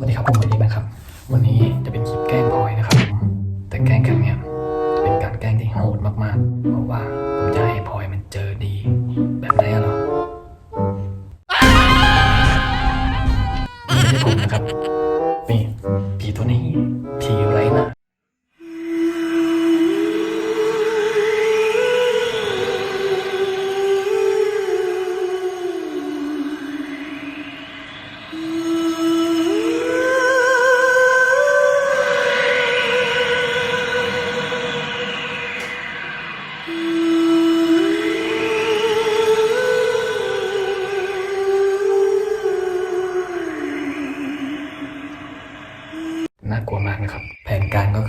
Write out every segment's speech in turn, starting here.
สวัสดีครับผมวันนี้นะครับ วันนี้จะเป็นคลิปแกล้ง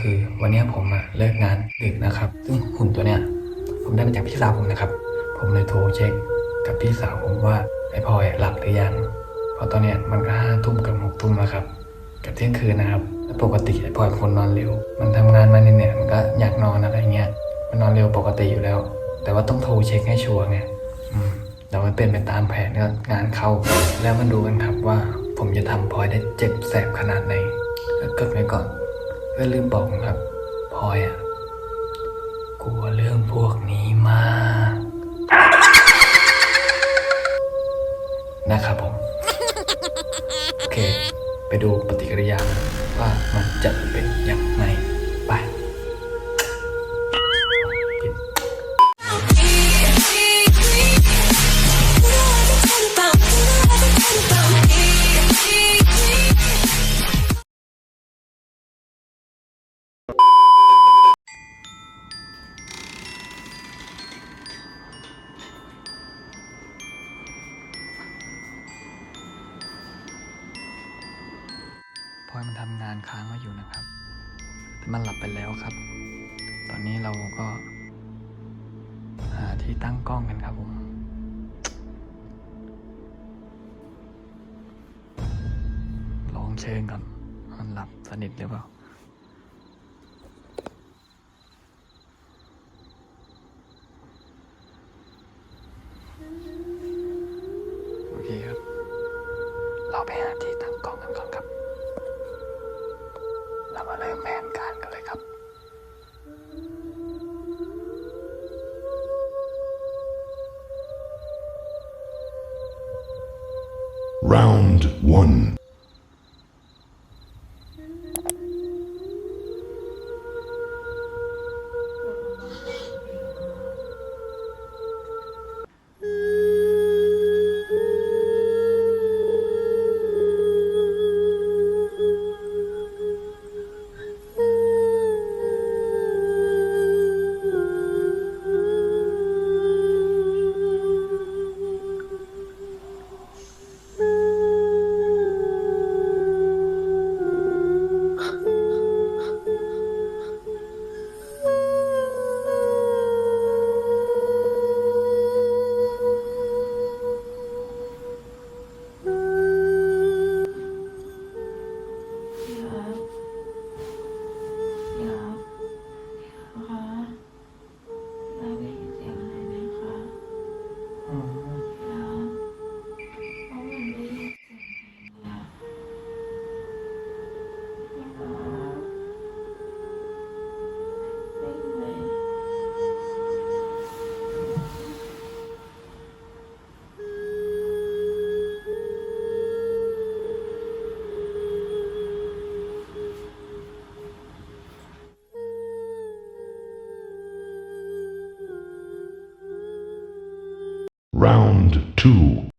คือวันนี้ผมอะเลิกงานดึกนะครับ ซึ่งหุ่นตัวเนี้ยผมได้มาจากพี่สาวผมนะครับ ผมเลยโทรเช็คกับพี่สาวผมว่าไอ้พลอยหลับหรือยังเพราะตอนเนี้ยมันก็ห้าทุ่มกับหกทุ่มแล้วครับกับเที่ยงคืนนะครับแล้วปกติไอ้พลอยเป็นคนนอนเร็ว มันทำงานมาเนี่ย มันก็อยากนอนอะไรเงี้ย มันนอนเร็วปกติอยู่แล้ว แต่ว่าต้องโทรเช็คให้ชัวร์ไงแต่มันเป็นไปตามแผนก็งานเข้า แล้วมาดูกันครับว่า ผมจะทำพลอยได้เจ็บแสบขนาดไหนแล้วกดไว้ก่อน เพื่อลืมบอกนะครับพลอยอะกลัวเรื่องพวกนี้มาก นะครับผม โอเค ไปดูปฏิกิริยาว่ามันจะเป็นอย่างไร อยมันทำงานค้างไว้อยู่นะครับ แต่มันหลับไปแล้วครับ ตอนนี้เราก็หาที่ตั้งกล้องกันครับผมลองเชิงก่อนมันหลับสนิทหรือเปล่า Round one. Round two.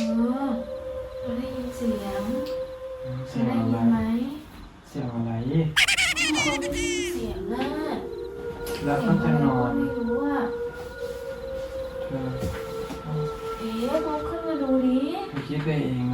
เธอเธอได้ยินเสียงเธอได้ยินไหมเสียงอะไร คนได้ยินเสียงน่ะแล้วเสีก็ยงจะอะไรนอก็นไม่รู้อะเธอเอ๊ะลองขึ้นมาดูดิ เธอคิดไปเอง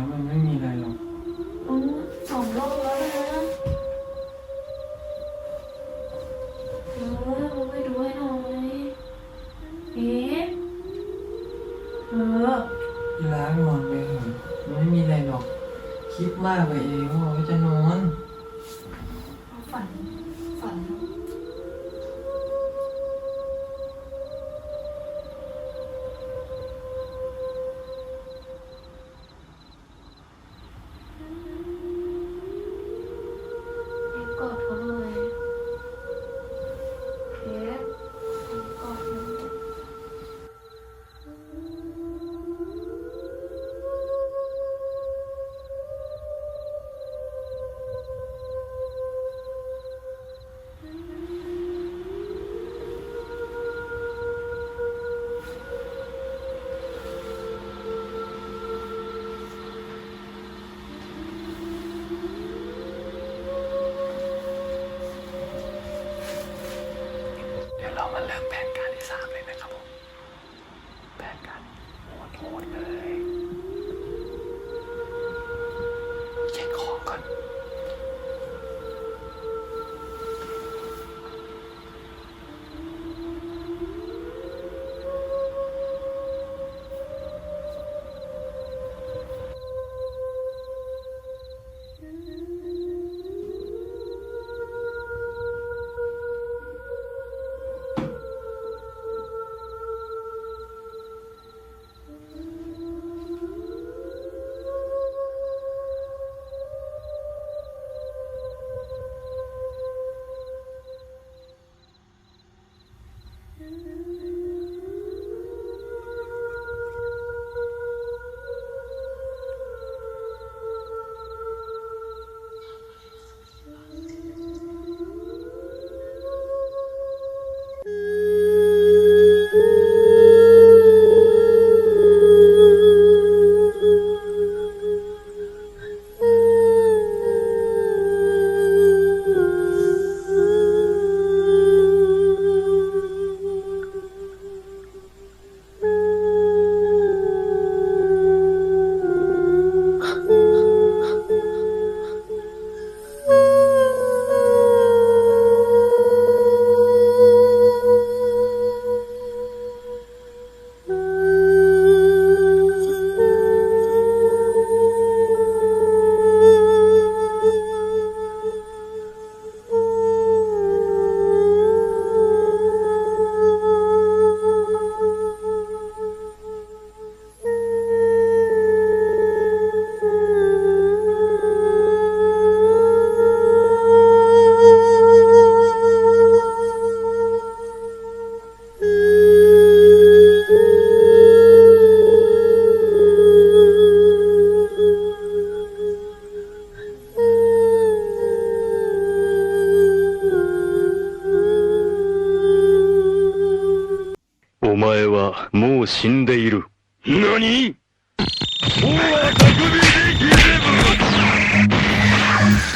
う死んでいる。何もうは匠でギゼブ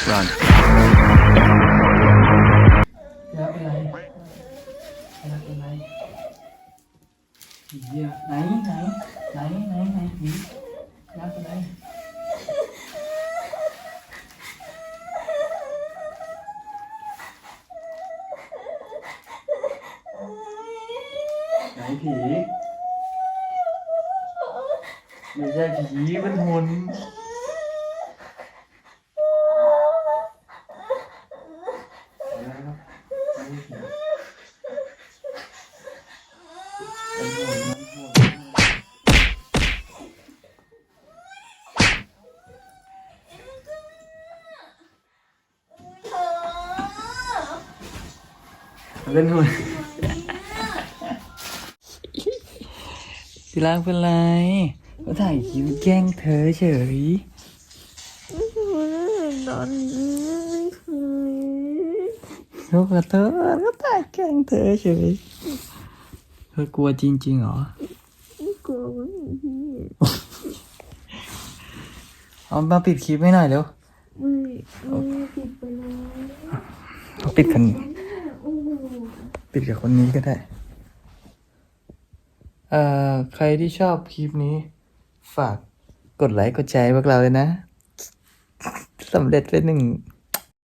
รันยาเป็นไรยาเป็นไรเหี้ยไหนไหนไหนไหนไหนหนียาเป็นไรไหนผี ไม่ใช่ผีมันหุ่นเล่นหุ่นสิลางเป็นไร ก็ถ่ายคลิปแกล้งเธอเฉยตอนนี้ไม่เคยลูกขอโทษก็ถ่ายแกล้งเธอเฉยเธอกลัวจริงๆเหรอ ไม่กลัวไม่พี่เอามาปิดคลิปให้หน่อยเร็วไม่ไม่ผิดไปแล้วเอาปิดกันโอ้โหปิดกับคนนี้ก็ได้ เอ่อ ใครที่ชอบคลิปนี้ ฝากกดไลค์กดแชร์พวกเราเลยนะสำเร็จไปหนึ่ง